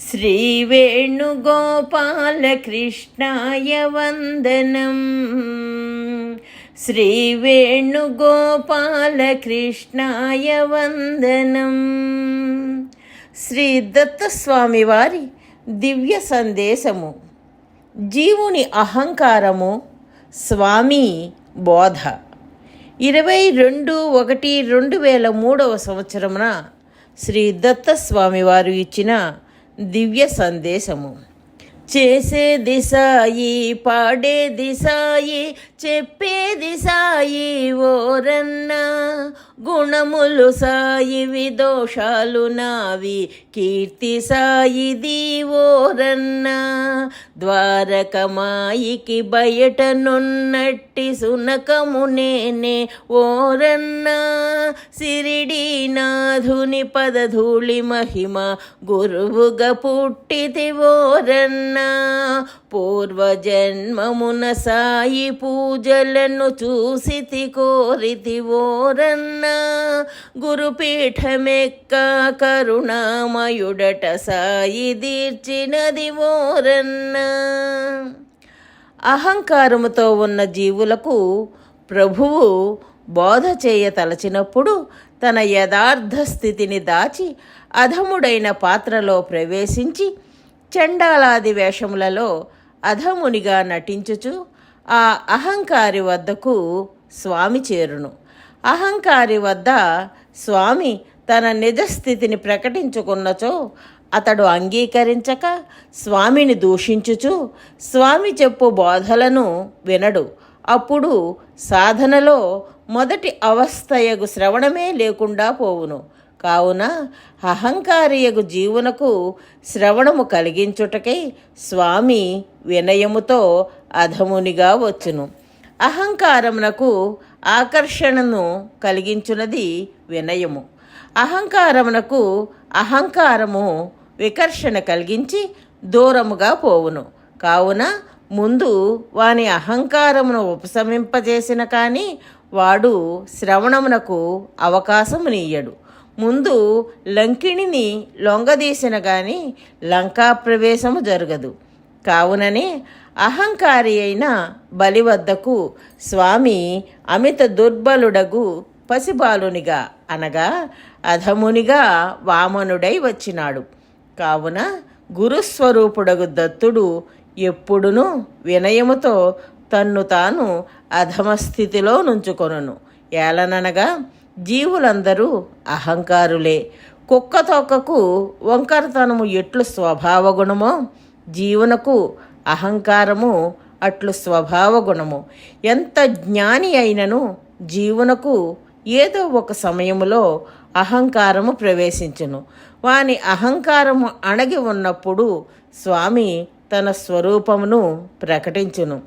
श्रीवेणुगोपालकृष्णाय वन्दनम् శ్రీవేణుగోపాలకృష్ణాయ వందనం శ్రీ దత్తస్వామి వారి దివ్య సందేశము జీవుని అహంకారము స్వామి బోధ ఇరవై రెండు ఒకటి రెండు వేల మూడవ సంవత్సరమున శ్రీ దత్తస్వామి వారు ఇచ్చిన దివ్య సందేశము చేసే దిశాయి పాడే దిశాయి చెప్పే దిశాయి ఓరన్న. గుణములు సాయి విదోషాలు నావి కీర్తి సాయి దీవోరన్న ద్వారకమాయికి బయటనున్నట్టి సునకము నేనే ఓరన్న. సిరిడి నాథుని పదధూళి మహిమ గురువుగా పుట్టిది ఓరన్న. పూర్వజన్మమున సాయి పూజలను చూసితి కోరితి ఓరన్న. గురుపీఠమెక్క కరుణామయుడట సాయి దీర్చినది ఓరన్న. అహంకారముతో ఉన్న జీవులకు ప్రభువు బోధ చేయ తలచినప్పుడు తన యథార్థ స్థితిని దాచి అధముడైన పాత్రలో ప్రవేశించి చండాలాది వేషములలో అధమునిగా నటించుచు ఆ అహంకారి వద్దకు స్వామి చేరును. అహంకారి వద్ద స్వామి తన నిజస్థితిని ప్రకటించుకున్నచో అతడు అంగీకరించక స్వామిని దూషించుచు స్వామి చెప్పు బోధలను వినడు. అప్పుడు సాధనలో మొదటి అవస్థయగు శ్రవణమే లేకుండా పోవును. కావున అహంకారియగు జీవునకు శ్రవణము కలిగించుటకై స్వామి వినయముతో అధమునిగా వచ్చును. అహంకారమునకు ఆకర్షణను కలిగించున్నది వినయము. అహంకారమునకు అహంకారము వికర్షణ కలిగించి దూరముగా పోవును. కావున ముందు వాని అహంకారమును ఉపశమింపజేసిన కానీ వాడు శ్రవణమునకు అవకాశమునియ్యడు. ముందు లంకిణిని లొంగదీసిన గాని లంకా ప్రవేశము జరగదు. కావుననే అహంకారి అయిన బలి వద్దకు స్వామి అమిత దుర్బలుడగు పసిబాలునిగా అనగా అధమునిగా వామనుడై వచ్చినాడు. కావున గురుస్వరూపుడగు దత్తుడు ఎప్పుడునూ వినయముతో తన్ను తాను అధమస్థితిలో నుంచుకొనును. ఏలననగా జీవులందరూ అహంకారులే. కుక్క తోకకు వంకరతనము ఎట్లు స్వభావ గుణమో జీవునకు అహంకారము అట్లు స్వభావ గుణము ఎంత జ్ఞాని అయినను జీవునకు ఏదో ఒక సమయములో అహంకారము ప్రవేశించును. వాని అహంకారము అణగి ఉన్నప్పుడు స్వామి తన స్వరూపమును ప్రకటించును.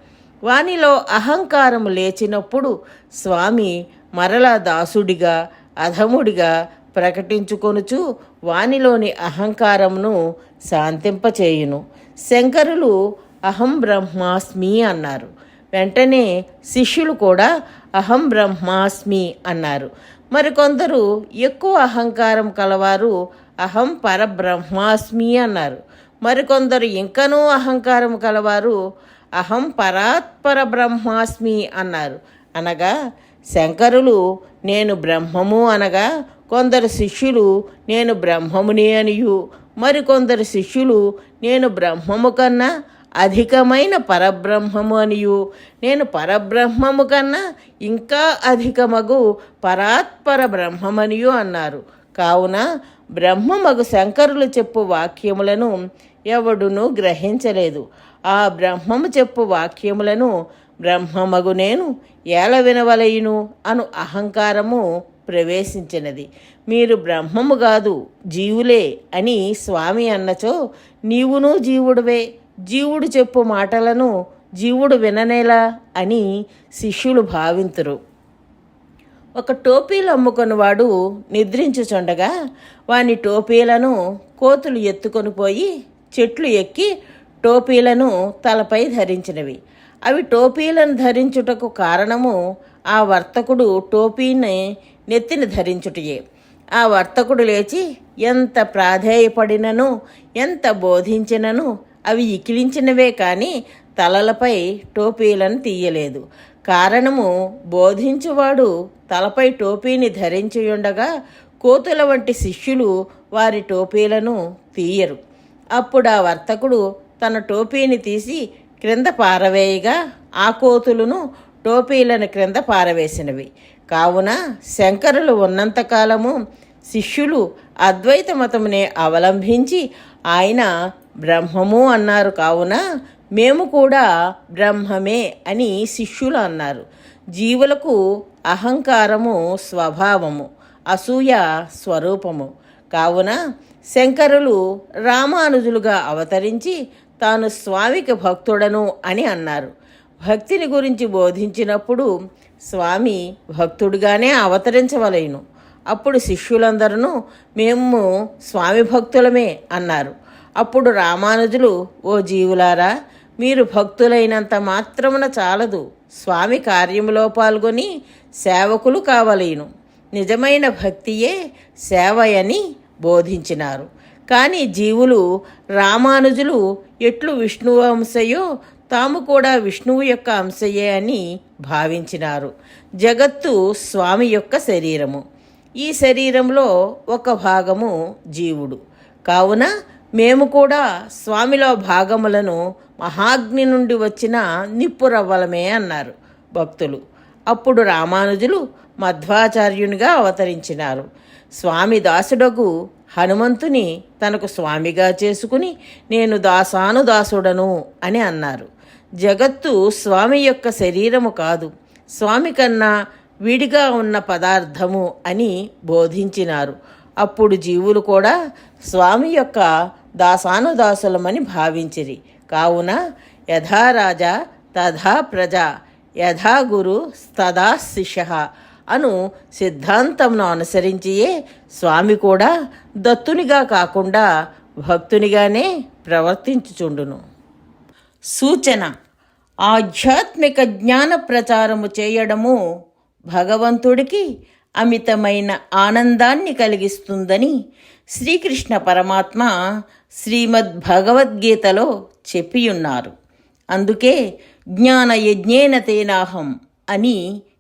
వానిలో అహంకారము లేచినప్పుడు స్వామి మరలా దాసుడిగా అధముడిగా ప్రకటించుకొనుచు వానిలోని అహంకారమును శాంతింపచేయును. శంకరులు అహం బ్రహ్మాస్మి అన్నారు. వెంటనే శిష్యులు కూడా అహం బ్రహ్మాస్మి అన్నారు. మరికొందరు ఎక్కువ అహంకారం కలవారు అహం పరబ్రహ్మాస్మి అన్నారు. మరికొందరు ఇంకనూ అహంకారం కలవారు అహం పరాత్పర బ్రహ్మాస్మి అన్నారు. అనగా శంకరులు నేను బ్రహ్మము అనగా కొందరు శిష్యులు నేను బ్రహ్మముని అనియు మరికొందరు శిష్యులు నేను బ్రహ్మము కన్నా అధికమైన పరబ్రహ్మము అనియు నేను పరబ్రహ్మము కన్నా ఇంకా అధికమగు పరాత్పర బ్రహ్మమనియు అన్నారు. కావున బ్రహ్మమగు శంకరులు చెప్పు వాక్యములను ఎవడునూ గ్రహించలేదు. ఆ బ్రహ్మము చెప్పు వాక్యములను బ్రహ్మమగు నేను ఏల వినవలయును అను అహంకారము ప్రవేశించినది. మీరు బ్రహ్మము కాదు జీవులే అని స్వామి అన్నచో నీవును జీవుడువే. జీవుడు చెప్పు మాటలను జీవుడు విననేలా అని శిష్యులు భావింతురు. ఒక టోపీలు అమ్ముకొనివాడు నిద్రించుచుండగా వాని టోపీలను కోతులు ఎత్తుకొని పోయి చెట్లు ఎక్కి టోపీలను తలపై ధరించినవి. అవి టోపీలను ధరించుటకు కారణము ఆ వర్తకుడు టోపీని నెత్తిని ధరించుటయే. ఆ వర్తకుడు లేచి ఎంత ప్రాధేయపడినను ఎంత బోధించినను అవి ఇకిలించినవే కానీ తలలపై టోపీలను తీయలేదు. కారణము బోధించువాడు తలపై టోపీని ధరించి ఉండగా కోతుల వంటి శిష్యులు వారి టోపీలను తీయరు. అప్పుడు ఆ వర్తకుడు తన టోపీని తీసి క్రింద పారవేయగా ఆ కోతులను టోపీలను క్రింద పారవేసినవి. కావున శంకరులు ఉన్నంతకాలము శిష్యులు అద్వైత మతమునే అవలంబించి ఆయన బ్రహ్మము అన్నారు. కావున మేము కూడా బ్రహ్మమే అని శిష్యులు అన్నారు. జీవులకు అహంకారము స్వభావము అసూయ స్వరూపము. కావున శంకరులు రామానుజులుగా అవతరించి తాను స్వామికి భక్తుడను అని అన్నారు. భక్తిని గురించి బోధించినప్పుడు స్వామి భక్తుడిగానే అవతరించవలేను. అప్పుడు శిష్యులందరూ మేము స్వామి భక్తులమే అన్నారు. అప్పుడు రామానుజులు ఓ జీవులారా మీరు భక్తులైనంత మాత్రమున చాలదు. స్వామి కార్యములో పాల్గొని సేవకులు కావలేను. నిజమైన భక్తియే సేవయని బోధించినారు. కానీ జీవులు రామానుజులు ఎట్లు విష్ణువు అంశయో తాము కూడా విష్ణువు యొక్క అంశయే అని భావించినారు. జగత్తు స్వామి యొక్క శరీరము. ఈ శరీరంలో ఒక భాగము జీవుడు. కావున మేము కూడా స్వామిలో భాగములను మహాగ్ని నుండి వచ్చిన నిప్పురవ్వలమే అన్నారు భక్తులు. అప్పుడు రామానుజులు మధ్వాచార్యునిగా అవతరించినారు. స్వామి దాసుడగు హనుమంతుని తనకు స్వామిగా చేసుకుని నేను దాసానుదాసుడను అని అన్నారు. జగత్తు స్వామి యొక్క శరీరము కాదు స్వామి కన్నా విడిగా ఉన్న పదార్థము అని బోధించినారు. అప్పుడు జీవులు కూడా స్వామి యొక్క దాసానుదాసులమని భావించిరి. కావున యథా రాజా తథా ప్రజ యథా గురు తదా శిష్య అను సిద్ధాంతంను అనుసరించియే స్వామి కూడా దత్తునిగా కాకుండా భక్తునిగానే ప్రవర్తించుచుండును. సూచన ఆధ్యాత్మిక జ్ఞాన ప్రచారము చేయడము భగవంతుడికి అమితమైన ఆనందాన్ని కలిగిస్తుందని శ్రీకృష్ణ పరమాత్మ శ్రీమద్ భగవద్గీతలో చెప్పియున్నారు. అందుకే జ్ఞానయజ్ఞేన తేనాహం అని